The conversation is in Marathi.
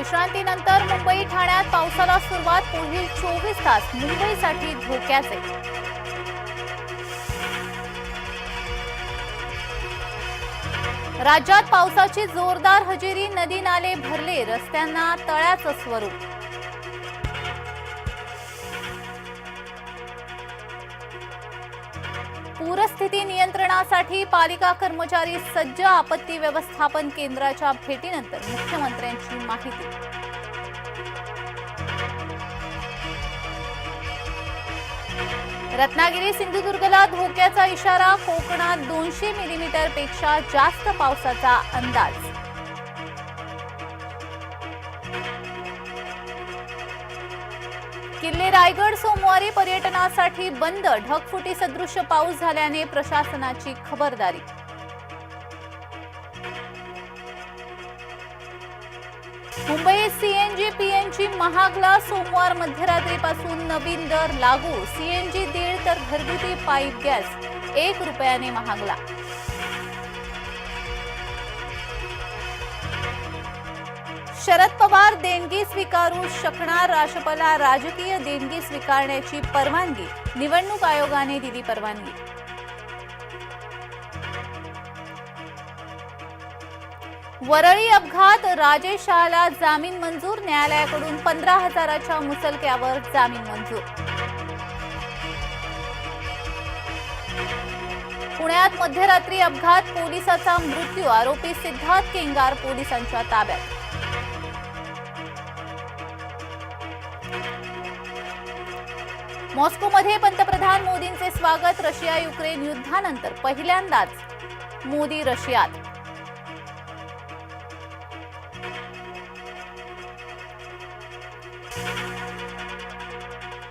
विश्रांतीनंतर मुंबई ठाण्यात पावसाला सुरुवात पुढील चोवीस तास मुंबईसाठी धोक्याचे. राज्यात पावसाची जोरदार हजेरी नदी नाले भरले रस्त्यांना तळ्याचं स्वरूप पूरस्थिती नियंत्रणासाठी पालिका कर्मचारी सज्ज आपत्ती व्यवस्थापन केंद्राच्या भेटीनंतर मुख्यमंत्र्यांची माहिती. रत्नागिरी सिंधुदुर्गला धोक्याचा इशारा कोकणात दोनशे मिलीमीटरपेक्षा जास्त पावसाचा अंदाज. किल्ले रायगड सोमवारी पर्यटनासाठी बंद ढगफुटी सदृश पाऊस झाल्याने प्रशासनाची खबरदारी. मुंबईत सीएनजी पीएनजी महागला सोमवार मध्यरात्रीपासून नवीन दर लागू. सीएनजी दीड तर घरगुती पाईप गॅस एक रुपयाने महागला. शरद पवार देणगी स्वीकारू शकणार राष्ट्रपला राजकीय देणगी स्वीकारण्याची परवानगी निवडणूक आयोगाने दिली परवानगी. वरळी अपघात राजेश शहाला जामीन मंजूर न्यायालयाकडून पंधरा हजाराच्या मुसलक्यावर जामीन मंजूर. पुण्यात मध्यरात्री अपघात पोलिसाचा मृत्यू आरोपी सिद्धार्थ केंगार पोलिसांच्या ताब्यात. मॉस्कोमध्ये पंतप्रधान मोदींचे स्वागत रशिया युक्रेन युद्धानंतर पहिल्यांदाच. मोदी रशियात